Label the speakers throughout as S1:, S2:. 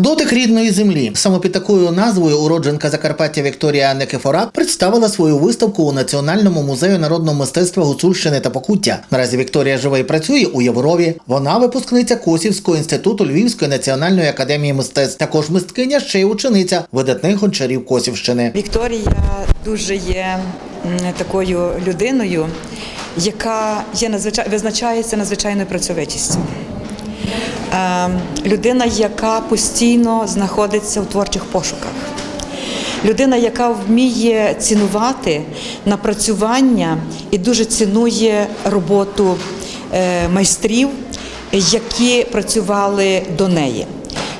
S1: Дотик рідної землі. Саме під такою назвою уродженка Закарпаття Вікторія Некефорак представила свою виставку у Національному музею народного мистецтва Гуцульщини та Покуття. Наразі Вікторія живе і працює у Єврові. Вона випускниця Косівського інституту Львівської національної академії мистецтв. Також мисткиня ще й учениця видатних гончарів Косівщини.
S2: Вікторія дуже є такою людиною, яка є надзвичай... визначається надзвичайною працьовитістю. Е, людина, яка постійно знаходиться у творчих пошуках. Людина, яка вміє цінувати напрацювання і дуже цінує роботу е, майстрів, які працювали до неї.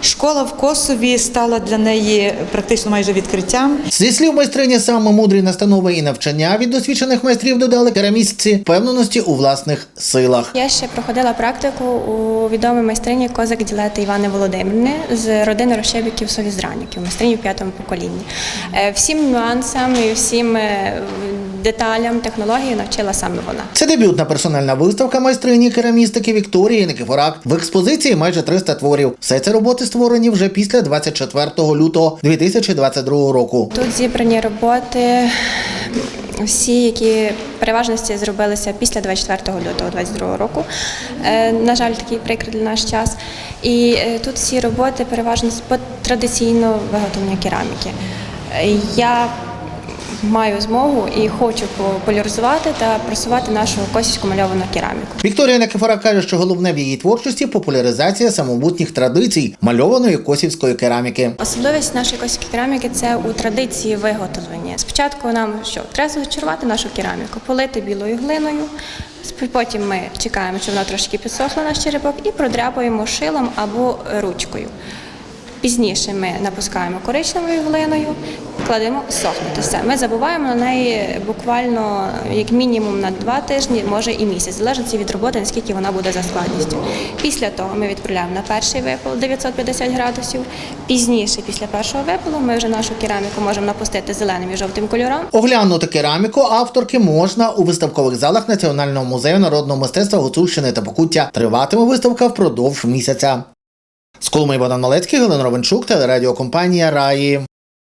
S2: Школа в Косові стала для неї практично майже відкриттям.
S1: Зі слів майстрині саме мудрі настанови і навчання від досвідчених майстрів додали керамістці впевненості у власних силах.
S3: Я ще проходила практику у відомій майстрині козак Ділети Івани Володимирівни з родини Рощебіків Совізраніків, майстрині в п'ятому поколінні. Е, Всім нюансам і всім е, деталям технології навчила саме вона.
S1: Це дебютна персональна виставка майстрині керамістики Вікторії Никифорак. В експозиції майже 300 творів. Все це роботи створені вже після 24 лютого 2022 року.
S3: Тут зібрані роботи, всі, які переважності зробилися після 24 лютого 2022 року. Е, На жаль, такий прикрий для наш час. І е, тут всі роботи переважно по традиційно виготовлення кераміки. Е, Я маю змогу і хочу популяризувати та просувати нашу косівську мальовану кераміку.
S1: Вікторія Никифорак каже, що головне в її творчості популяризація самобутніх традицій мальованої косівської кераміки.
S3: Особливість нашої косівської кераміки це у традиції виготовлення. Спочатку нам що треба зачарувати нашу кераміку, полити білою глиною. Потім ми чекаємо, щоб вона трошки підсохла наш черепок, і продряпуємо шилом або ручкою. Пізніше ми напускаємо коричневою глиною, кладемо сохнути все. Ми забуваємо на неї буквально як мінімум на два тижні, може і місяць, залежить від роботи, наскільки вона буде за складністю. Після того ми відправляємо на перший випал 950 градусів. Пізніше, після першого випалу, ми вже нашу кераміку можемо напустити зеленим і жовтим кольором.
S1: Оглянути кераміку авторки можна у виставкових залах Національного музею народного мистецтва Гуцульщини та Покуття. Триватиме виставка впродовж місяця. З Колуми Богдан Малецький, Галина Ровенчук, телерадіокомпанія Раї.